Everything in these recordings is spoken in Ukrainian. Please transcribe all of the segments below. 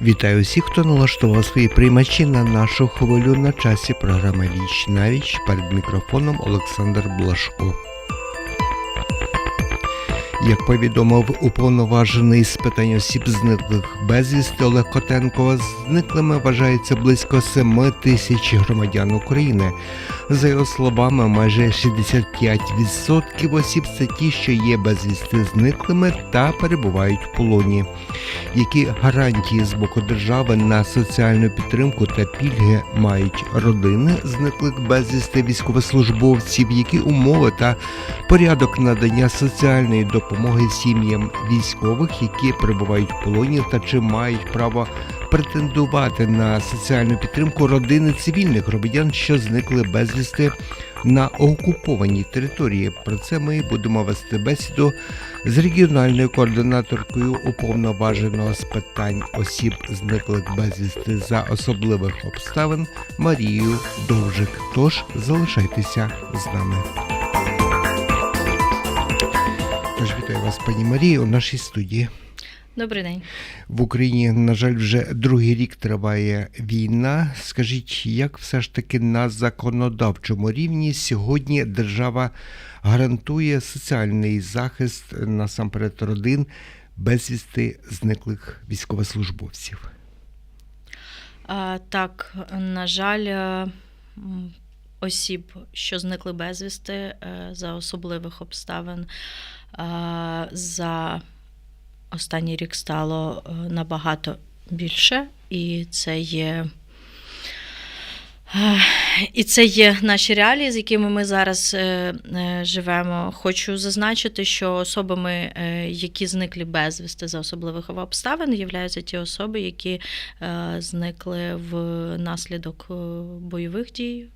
Вітаю всіх, хто налаштував свої приймачі на нашу хвилю на часі програми Віч на віч перед мікрофоном Олександр Блашко. Як повідомив уповноважений з питань осіб зниклих безвісти Олег Котенко, зниклими вважається близько 7 тисяч громадян України. За його словами, майже 65% осіб це ті, що є безвісти зниклими та перебувають в полоні. Які гарантії з боку держави на соціальну підтримку та пільги мають родини зниклих безвісти військовослужбовців, які умови та порядок надання соціальної допомоги сім'ям військових, які перебувають в полоні, та чи мають право претендувати на соціальну підтримку родини цивільних громадян, що зникли безвісти на окупованій території. Про це ми будемо вести бесіду з регіональною координаторкою уповноваженого з питань осіб зниклих безвісти за особливих обставин Марією Довжик. Тож залишайтеся з нами. Тож вітаю вас, пані Марії, у нашій студії. Добрий день. В Україні, на жаль, вже другий рік триває війна. Скажіть, як все ж таки на законодавчому рівні сьогодні держава гарантує соціальний захист насамперед родин безвісти зниклих військовослужбовців? А, так, на жаль, е, осіб, що зникли безвісти е, за особливих обставин, е, за останній рік стало е, набагато більше, і це є. е, І це є наші реалії, з якими ми зараз е, живемо. Хочу зазначити, що особами, які зникли безвісти за особливих обставин, являються ті особи, які зникли внаслідок бойових дій.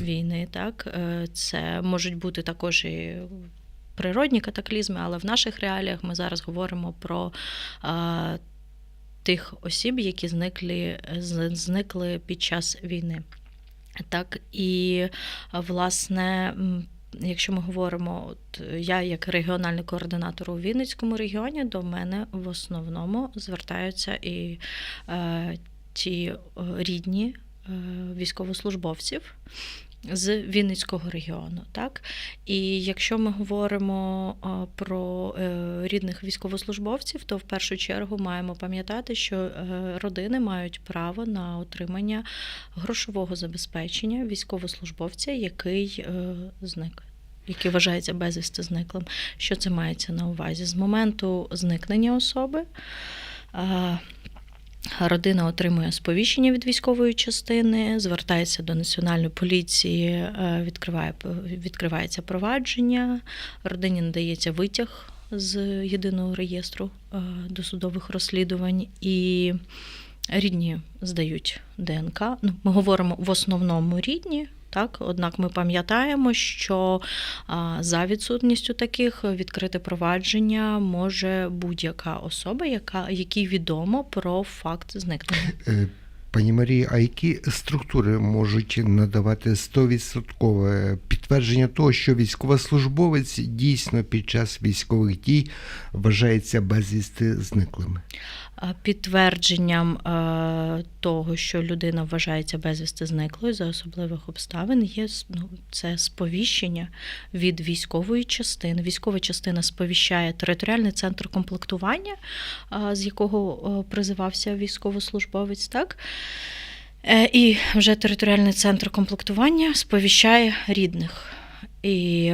Війни, так, це можуть бути також і природні катаклізми, але в наших реаліях ми зараз говоримо про тих осіб, які зникли, зникли під час війни. Так, і власне, якщо ми говоримо, от я як регіональний координатор у Вінницькому регіоні, до мене в основному звертаються і е, ті рідні е, військовослужбовців. З Вінницького регіону, так і якщо ми говоримо про е, рідних військовослужбовців, то в першу чергу маємо пам'ятати, що е, родини мають право на отримання грошового забезпечення військовослужбовця, який е, зник. Який вважається безвісти зниклим. Що це мається на увазі? З моменту зникнення особи Родина отримує сповіщення від військової частини, звертається до національної поліції, е, відкриває, відкривається провадження, родині надається витяг з єдиного реєстру е, досудових розслідувань і рідні здають ДНК. Ну, ми говоримо в основному рідні. Так, однак ми пам'ятаємо, що за відсутністю таких відкрите провадження може будь-яка особа, яка якій відомо про факт зникнення. Пані Марії, а які структури можуть надавати 100% підтвердження того, що військовослужбовець дійсно під час військових дій вважається безвісти зниклим? А Підтвердженням е, того, що людина вважається безвісти зниклою за особливих обставин, є ну, це сповіщення від військової частини. Військова частина сповіщає територіальний центр комплектування, з якого е, призивався військовослужбовець, так? Е, І вже територіальний центр комплектування сповіщає рідних. І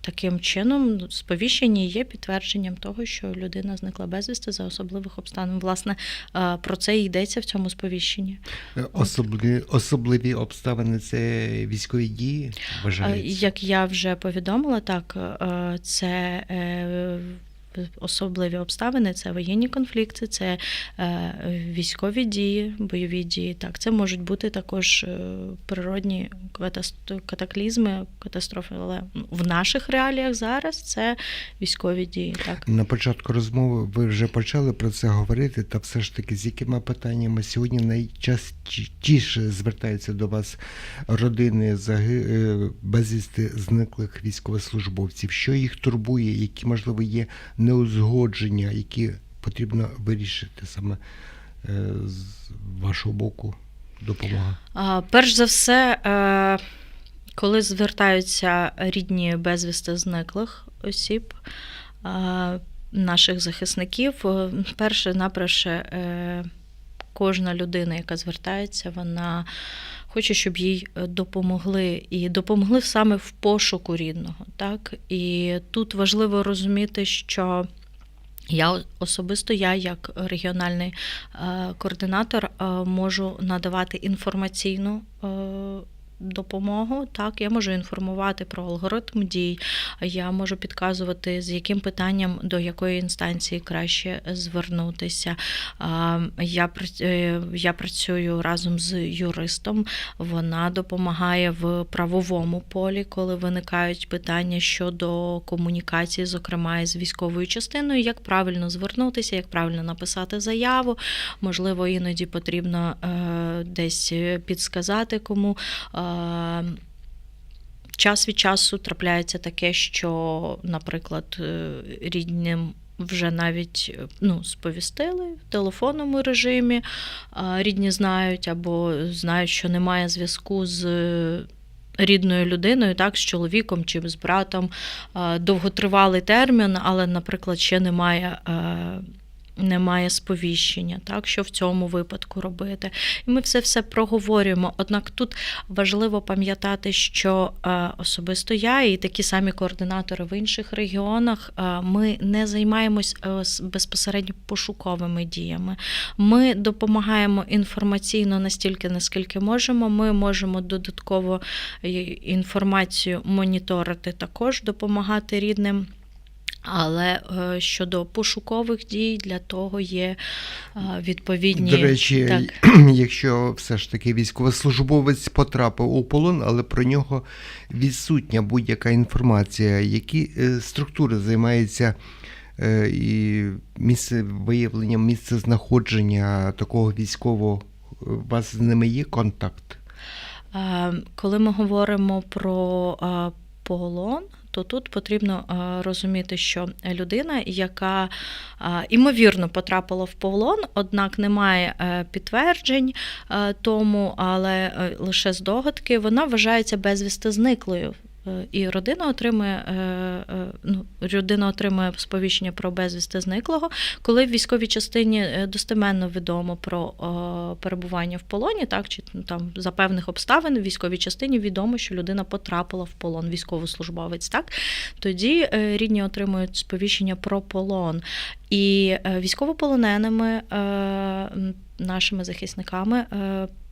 таким чином сповіщення є підтвердженням того, що людина зникла безвісти за особливих обставин. Власне, е, про це і йдеться в цьому сповіщенні. Е, Особливі, особливі обставини це військові дії вважається? Як я вже повідомила, так це особливі обставини, це воєнні конфлікти, це е, військові дії, бойові дії. Так, це можуть бути також е, природні катаклізми, катастрофи. Але в наших реаліях зараз це військові дії. Так. На початку розмови ви вже почали про це говорити, та все ж таки, з якими питаннями сьогодні найчастіше звертаються до вас родини е, безвісти зниклих військовослужбовців? Що їх турбує, які, можливо, є неузгодження, які потрібно вирішити саме е, з вашого боку допомога? Перш за все, е, коли звертаються рідні безвісти зниклих осіб, е, наших захисників, перше наперше е, кожна людина, яка звертається, вона хоче, щоб їй е, допомогли і допомогли саме в пошуку рідного. Так? І тут важливо розуміти, що. Я особисто, я як регіональний е, координатор, е, можу надавати інформаційну допомогу. Так, я можу інформувати про алгоритм дій, я можу підказувати, з яким питанням до якої інстанції краще звернутися. Я, е, я працюю разом з юристом. Вона допомагає в правовому полі, коли виникають питання щодо комунікації, зокрема із військовою частиною, як правильно звернутися, як правильно написати заяву. Можливо, іноді потрібно е, десь підсказати кому. Е, час від часу трапляється таке, що, наприклад, е, рідним. Вже навіть е, ну, сповістили в телефонному режимі, а рідні знають або знають, що немає зв'язку з е, рідною людиною, так, з чоловіком чи з братом. Довготривалий термін, але, наприклад, ще немає. Немає сповіщення, так що в цьому випадку робити, і ми все все проговорюємо. Однак тут важливо пам'ятати, що е, особисто я і такі самі координатори в інших регіонах е, ми не займаємось е, безпосередньо пошуковими діями. Ми допомагаємо інформаційно настільки, наскільки можемо. Ми можемо додатково інформацію моніторити, також допомагати рідним. Але е, щодо пошукових дій, для того є е, відповідні До речі, так. якщо все ж таки військовослужбовець потрапив у полон, але про нього відсутня будь-яка інформація, які е, структури займаються і місце виявлення, місце знаходження такого військового, у вас з ними є контакт? Е, Коли ми говоримо про полон, то тут потрібно е, розуміти, що людина, яка е, імовірно потрапила в полон, однак не має е, підтверджень тому, але лише здогадки, вона вважається безвісти зниклою. Е, І родина отримує е, е, ну, людина отримує сповіщення про безвісти зниклого, коли в військовій частині достеменно відомо про перебування в полоні, так чи ну, там за певних обставин в військовій частині відомо, що людина потрапила в полон, військовослужбовець. Так тоді рідні отримують сповіщення про полон. І військовополоненими нашими захисниками.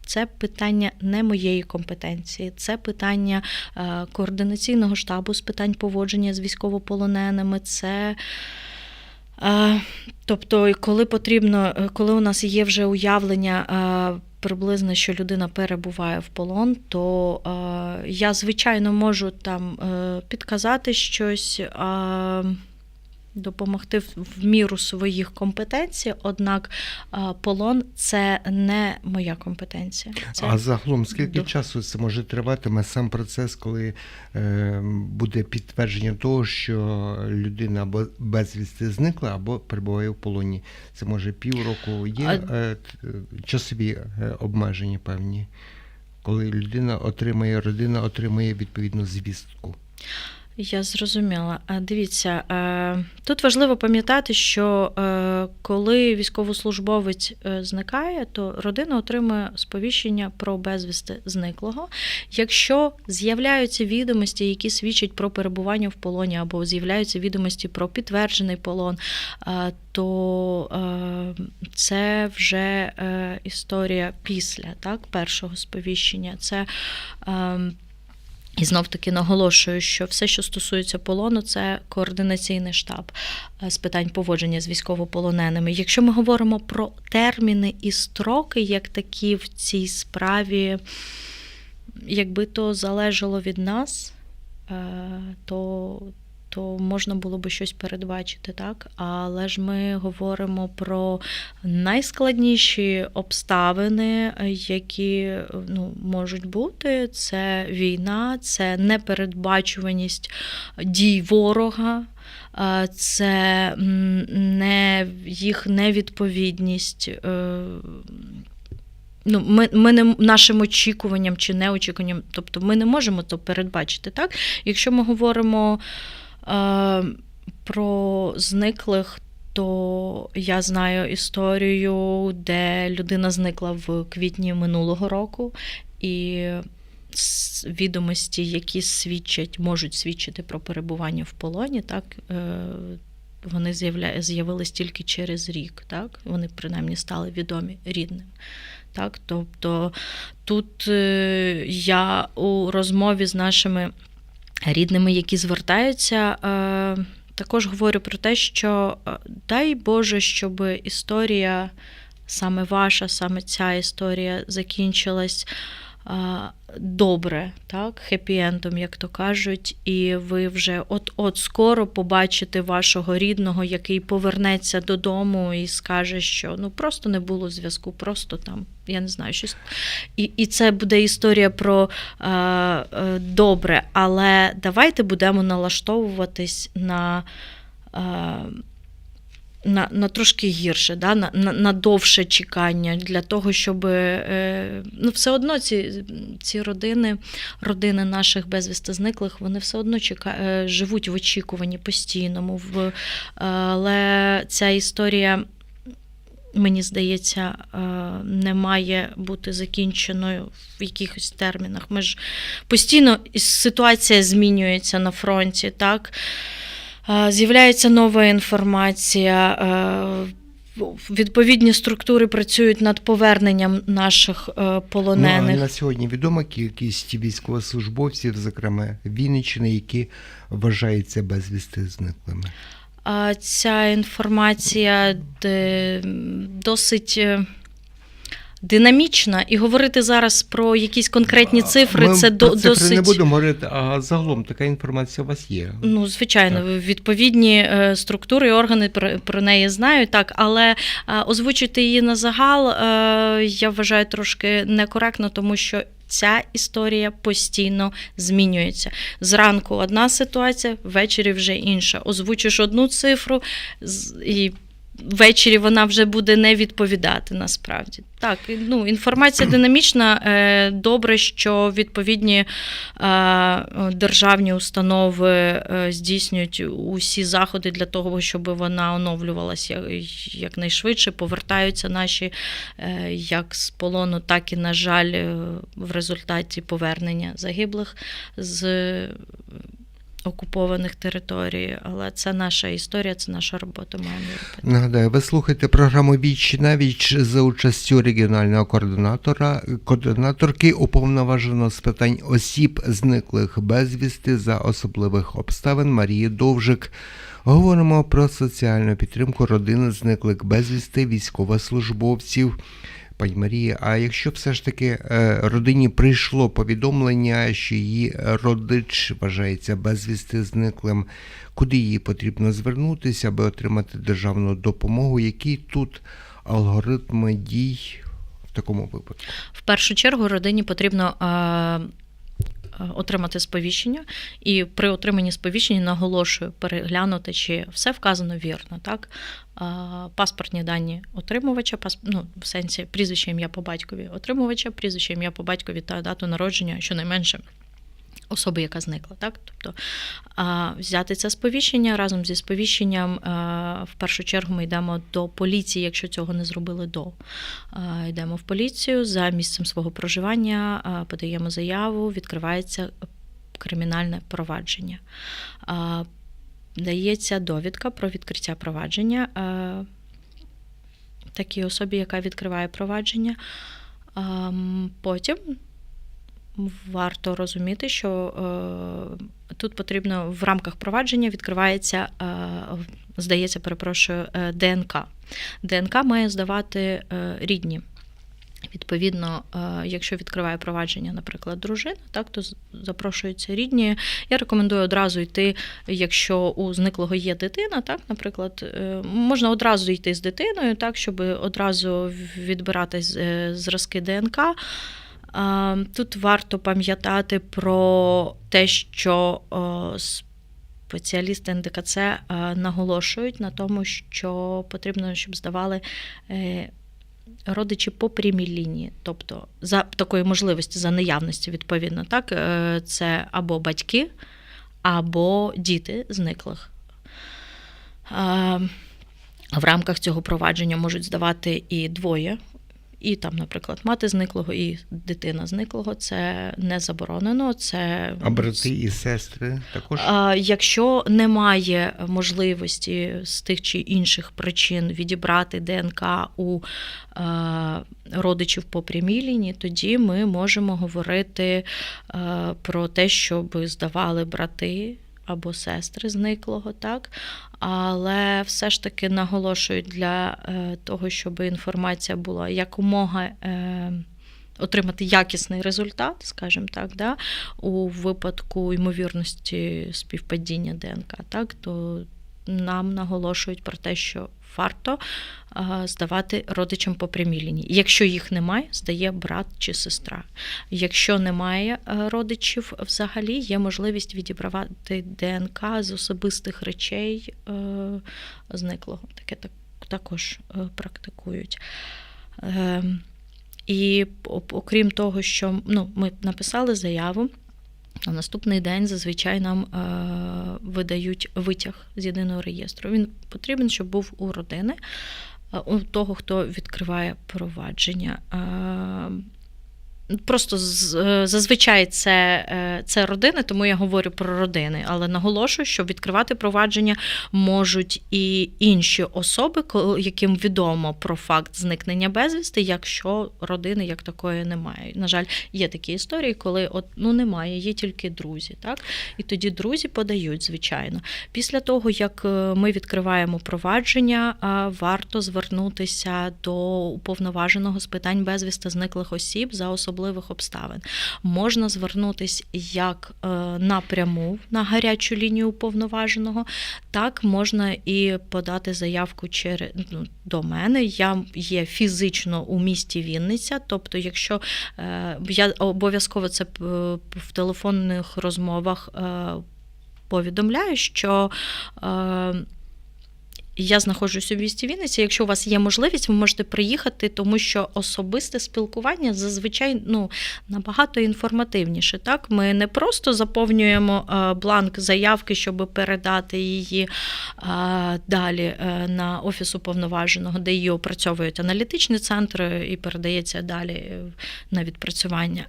Це питання не моєї компетенції, це питання е, координаційного штабу з питань поводження з військовополоненими. Це е, тобто, коли потрібно, е, коли у нас є вже уявлення. Приблизно, що людина перебуває в полон, то я, звичайно, можу там підказати щось, допомогти в, міру своїх компетенцій, однак е, полон це не моя компетенція. Це А загалом скільки до- часу це може триватиме сам процес, коли е, буде підтвердження того, що людина або безвісти зникла, або перебуває в полоні? Це може півроку є А- е, часові обмеження певні, коли людина отримає, родина отримує відповідну звістку. Я зрозуміла. Дивіться, е, тут важливо пам'ятати, що е, коли військовослужбовець е, зникає, то родина отримує сповіщення про безвісти зниклого. Якщо з'являються відомості, які свідчать про перебування в полоні, або з'являються відомості про підтверджений полон, то це вже історія після так, першого сповіщення. Це е, і знов таки наголошую, що все, що стосується полону, це координаційний штаб е, з питань поводження з військовополоненими. Якщо ми говоримо про терміни і строки, як такі в цій справі, якби то залежало від нас, е, то то можна було би щось передбачити, так? Але ж ми говоримо про найскладніші обставини, які ну, можуть бути: це війна, це непередбачуваність дій ворога. е, Це не їх невідповідність е, ну, ми, ми не нашим очікуванням чи неочікуванням, тобто ми не можемо то передбачити. Так? Якщо ми говоримо про зниклих, то я знаю історію, де людина зникла в квітні минулого року, і відомості, які свідчать, можуть свідчити про перебування в полоні, так. Е, вони з'явились тільки через рік, так? Вони принаймні стали відомі рідним. Так? Тобто тут е, я у розмові з нашими рідними, які звертаються, е, також говорю про те, що е, дай Боже, щоб історія, саме ваша, саме ця історія закінчилась добре, так, хеппі-ендом, як то кажуть, і ви вже от-от скоро побачите вашого рідного, який повернеться додому і скаже, що ну просто не було зв'язку, просто там, я не знаю, щось. І, і це буде історія про е, е, добре, але давайте будемо налаштовуватись на. Е, на, на трошки гірше, да? на, на, довше чекання для того, щоб е, ну, все одно ці, ці родини, родини наших безвісти зниклих, вони все одно чека, е, живуть в очікуванні постійному. В, але ця історія, мені здається, е, не має бути закінченою в якихось термінах. Ми ж постійно ситуація змінюється на фронті, так? З'являється нова інформація. Відповідні структури працюють над поверненням наших е, Ну, а на сьогодні відома кількість військовослужбовців, зокрема Вінниччини, які вважаються безвісти зниклими. Ця інформація досить е, динамічна, і говорити зараз про якісь конкретні цифри Ми це про до, цифри досить. не будемо говорити, а загалом така інформація у вас є. Ну, звичайно, відповідні е, структури і органи про, про неї знають, так, але е, озвучити її на загал е, я вважаю трошки некоректно, тому що. Ця історія постійно змінюється. Зранку одна ситуація, ввечері вже інша. Озвучиш одну цифру, і ввечері вона вже буде не відповідати насправді. Так, ну, інформація динамічна. Е, Добре, що відповідні е, державні установи е, здійснюють усі заходи для того, щоб вона оновлювалася якнайшвидше. Повертаються наші як з полону, так і, на жаль, в результаті повернення загиблих з окупованих територій. Але це наша історія, це наша робота. Маємо. Нагадаю, ви слухаєте програму Віч на віч за участю регіонального координатора, координаторки уповноваженого з питань осіб, зниклих безвісти за особливих обставин Марії Довжик. Говоримо про соціальну підтримку родин зниклих безвісти військовослужбовців. Пані Марія, а якщо все ж таки е, родині прийшло повідомлення, що її родич вважається безвісти зниклим, куди їй потрібно звернутися, аби отримати державну допомогу? Які тут алгоритми дій в такому випадку? В першу чергу родині потрібно е, е, отримати сповіщення, і при отриманні сповіщення наголошую переглянути, чи все вказано вірно. Так? Паспортні дані отримувача, пасп... ну, в сенсі прізвище ім'я по батькові отримувача, прізвище ім'я по батькові та дату народження, щонайменше. Особи, яка зникла, так? Тобто взяти це сповіщення разом зі сповіщенням. а, В першу чергу ми йдемо до поліції, якщо цього не зробили до. А, Йдемо в поліцію за місцем свого проживання, а, подаємо заяву, відкривається кримінальне провадження. Дається довідка про відкриття провадження такій особі, яка відкриває провадження. Потім варто розуміти, що е, тут потрібно в рамках провадження відкривається, е, здається, перепрошую, е, ДНК. ДНК має здавати рідні. Відповідно, якщо відкриває провадження, наприклад, дружина, так то запрошуються рідні. Я рекомендую одразу йти, якщо у зниклого є дитина, так, наприклад, можна одразу йти з дитиною, так, щоб одразу відбирати зразки ДНК. Тут варто пам'ятати про те, що спеціалісти НДКЦ е, наголошують на тому, що потрібно, щоб здавали е, родичі по прямій лінії, тобто за такої можливості, за наявності, відповідно, так, е, це або батьки, або діти зниклих. В рамках цього провадження можуть здавати і двоє, і там, наприклад, мати зниклого, і дитина зниклого. Це не заборонено. Це А брати і сестри також? а, Якщо немає можливості з тих чи інших причин відібрати ДНК у е, родичів по прямій лінії, тоді ми можемо говорити е, про те, щоб здавали брати. Або сестри зниклого, так? Але все ж таки наголошують для е, того, щоб інформація була якомога е, отримати якісний результат, скажімо так, да, у випадку ймовірності співпадіння ДНК, так, то нам наголошують про те, що варто здавати родичам по прямій лінії. Якщо їх немає, здає брат чи сестра. Якщо немає е, родичів, взагалі є можливість відібрати ДНК з особистих речей е, зниклого. Таке так, також е, практикують. Ем, і окрім того, що ну, ми написали заяву. На наступний день зазвичай нам е, видають витяг з єдиного реєстру. Він потрібен, щоб був у родини, е, у того, хто відкриває провадження. Просто е, зазвичай це, е, це родини, тому я говорю про родини, але наголошую, що відкривати провадження можуть і інші особи, яким відомо про факт зникнення безвісти, якщо родини як такої немає. На жаль, є такі історії, коли от ну немає, є тільки друзі, так і тоді друзі подають, звичайно. Після того, як е, ми відкриваємо провадження, варто звернутися до уповноваженого з питань безвісти зниклих осіб за особливих обставин. Можна звернутися як е, напряму на гарячу лінію уповноваженого, так можна і подати заявку через ну, до мене. Я є фізично у місті Вінниця. Тобто, якщо е, я обов'язково це е, в телефонних розмовах повідомляю, що я знаходжусь у місті Вінниці. Якщо у вас є можливість, ви можете приїхати, тому що особисте спілкування зазвичай ну, набагато інформативніше. Так? Ми не просто заповнюємо е, бланк заявки, щоб передати її е, далі е, на офіс уповноваженого, де її опрацьовують аналітичні центри і передається далі на відпрацювання.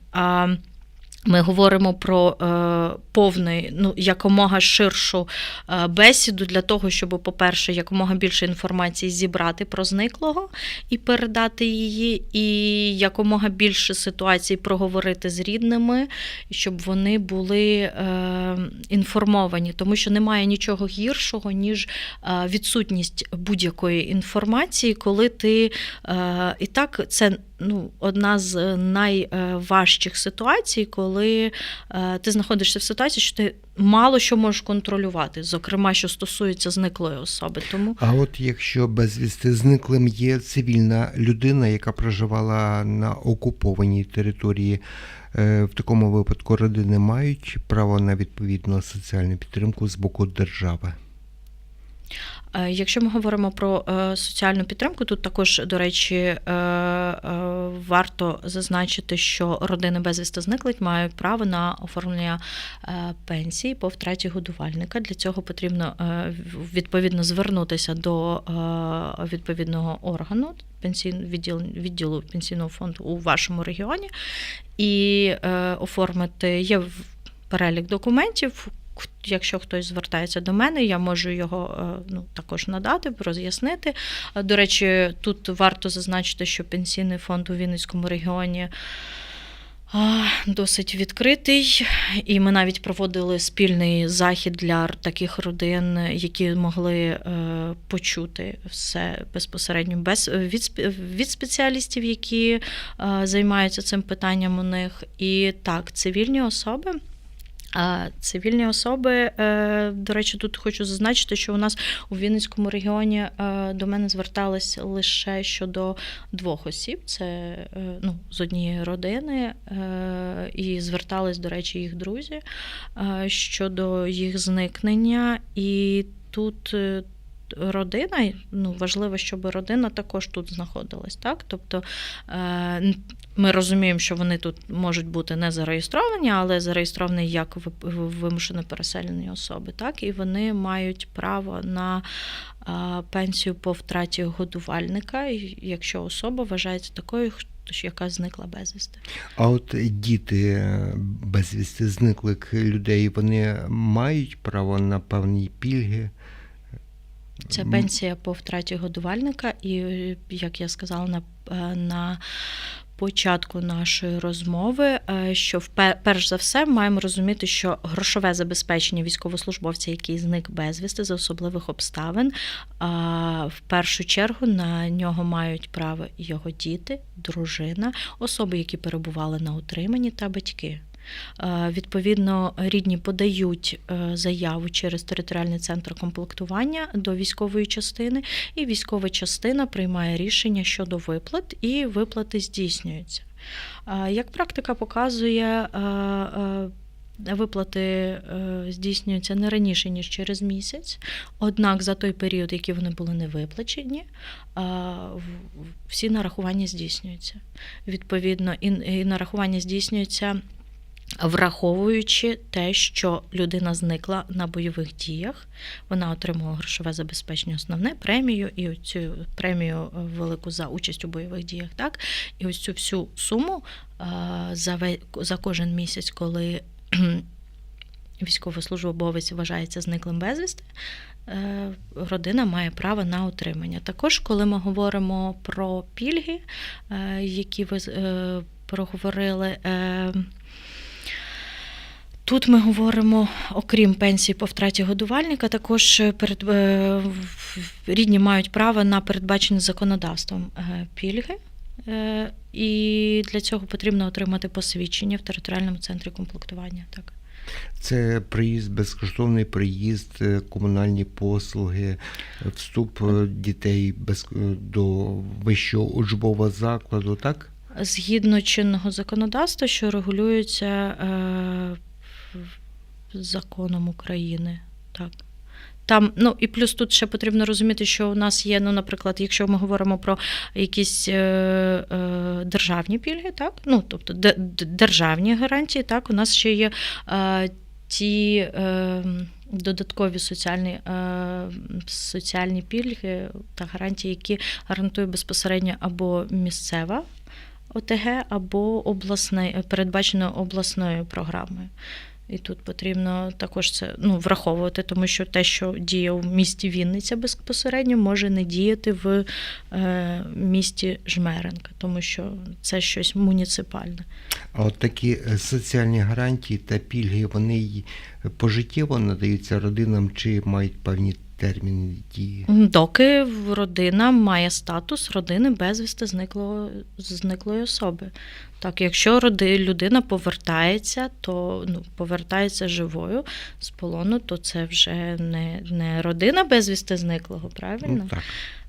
Ми говоримо про е, повний, ну якомога ширшу е, бесіду для того, щоб, по-перше, якомога більше інформації зібрати про зниклого і передати її, і якомога більше ситуацій проговорити з рідними, щоб вони були е, інформовані, тому що немає нічого гіршого, ніж е, відсутність будь-якої інформації, коли ти е, і так це ну, одна з найважчих ситуацій, коли е, ти знаходишся в ситуації, що ти мало що можеш контролювати, зокрема, що стосується зниклої особи. Тому А от якщо безвісти зниклим є цивільна людина, яка проживала на окупованій території, е, в такому випадку родини мають право на відповідну соціальну підтримку з боку держави. Е, Якщо ми говоримо про е, соціальну підтримку, тут також, до речі, е, варто зазначити, що родини безвісти зниклих мають право на оформлення пенсії по втраті годувальника. Для цього потрібно відповідно звернутися до відповідного органу відділу, відділу пенсійного фонду у вашому регіоні і оформити є перелік документів. Якщо хтось звертається до мене, я можу його е, ну, також надати, роз'яснити. Е, До речі, тут варто зазначити, що пенсійний фонд у Вінницькому регіоні досить відкритий, і ми навіть проводили спільний захід для таких родин, які могли е, почути все безпосередньо без від, від спеціалістів, які займаються цим питанням у них. І так, цивільні особи. А цивільні особи, е, до речі, тут хочу зазначити, що у нас у Вінницькому регіоні е, до мене звертались лише щодо двох осіб. Це е, ну, з однієї родини, і звертались, до речі, їх друзі щодо їх зникнення. І тут. Е, Родина, ну важливо, щоб родина також тут знаходилась, так? Тобто е, ми розуміємо, що вони тут можуть бути не зареєстровані, але зареєстровані як ви- вимушено переселені особи, так? І вони мають право на пенсію по втраті годувальника, якщо особа вважається такою, яка зникла безвісти. А от діти е, безвісти зниклих людей, вони мають право на певні пільги. Це пенсія по втраті годувальника, і як я сказала на, е, на початку нашої розмови, е, що перш за все маємо розуміти, що грошове забезпечення військовослужбовця, який зник безвісти за особливих обставин, в першу чергу на нього мають право його діти, дружина, особи, які перебували на утриманні, та батьки. Е, Відповідно, рідні подають е, заяву через територіальний центр комплектування до військової частини, і військова частина приймає рішення щодо виплат, і виплати здійснюються. Е, Як практика показує, Виплати здійснюються не раніше ніж через місяць, однак за той період, який вони були не виплачені, всі нарахування здійснюються. Відповідно, і, нарахування здійснюються враховуючи те, що людина зникла на бойових діях, вона отримала грошове забезпечення основне премію і цю премію е, велику за участь у бойових діях. Так, і ось цю всю суму е, за за кожен місяць, коли військовослужбовець вважається зниклим безвісти. е, Родина має право на утримання. Також, коли ми говоримо про пільги, які ви проговорили, Тут ми говоримо, окрім пенсії по втраті годувальника, також перед, е, рідні мають право на передбачені законодавством е, пільги. Е, І для цього потрібно отримати посвідчення в територіальному центрі комплектування. Так. Це приїзд, безкоштовний приїзд, е, комунальні послуги, е, вступ е, дітей без, е, до вищого учбового закладу, так? Згідно чинного законодавства, що регулюється е, законом України. Так. Там, ну і плюс тут ще потрібно розуміти, що у нас є, ну, наприклад, якщо ми говоримо про якісь е, е, державні пільги, так, ну тобто державні гарантії, так, у нас ще є е, ті е, додаткові соціальні, е, соціальні пільги та гарантії, які гарантує безпосередньо або місцева ОТГ, або обласне, передбачено обласною програмою. І тут потрібно також це ну, враховувати, тому що те, що діє в місті Вінниця безпосередньо, може не діяти в е, місті Жмеренка, тому що це щось муніципальне. А от такі е, соціальні гарантії та пільги, вони пожиттєво надаються родинам чи мають певні терміни дії? Доки родина має статус родини безвісти зниклого, зниклої особи. Так, якщо роди, людина повертається, то ну, повертається живою з полону, то це вже не, не родина безвісти зниклого, правильно? Ну, так.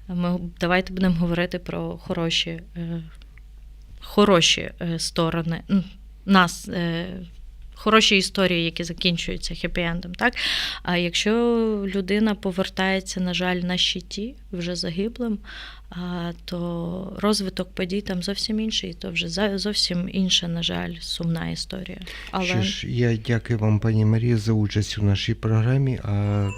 Ми давайте будемо говорити про хороші, е, хороші е, сторони нас. Е, Хороші історії, які закінчуються хеппі-ендом, так? А якщо людина повертається, на жаль, на щиті, вже загиблим, то розвиток подій там зовсім інший, то вже зовсім інша, на жаль, сумна історія. Але Що ж, я дякую вам, пані Марія, за участь у нашій програмі. А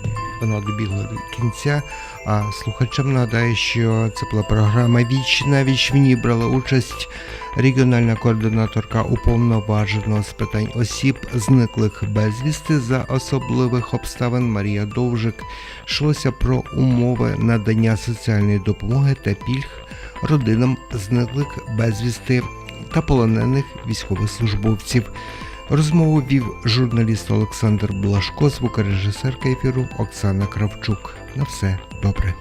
вона добігла до кінця. А слухачам нагадаю, що це була програма Віч на віч. В ній брала участь регіональна координаторка уповноваженого з питань осіб, зниклих безвісти за особливих обставин Марія Довжик. Йшлося про умови надання соціальної допомоги та пільг родинам зниклих безвісти та полонених військовослужбовців. Розмову вів журналіст Олександр Блашко, звукорежисерка ефіру Оксана Кравчук. На все добре.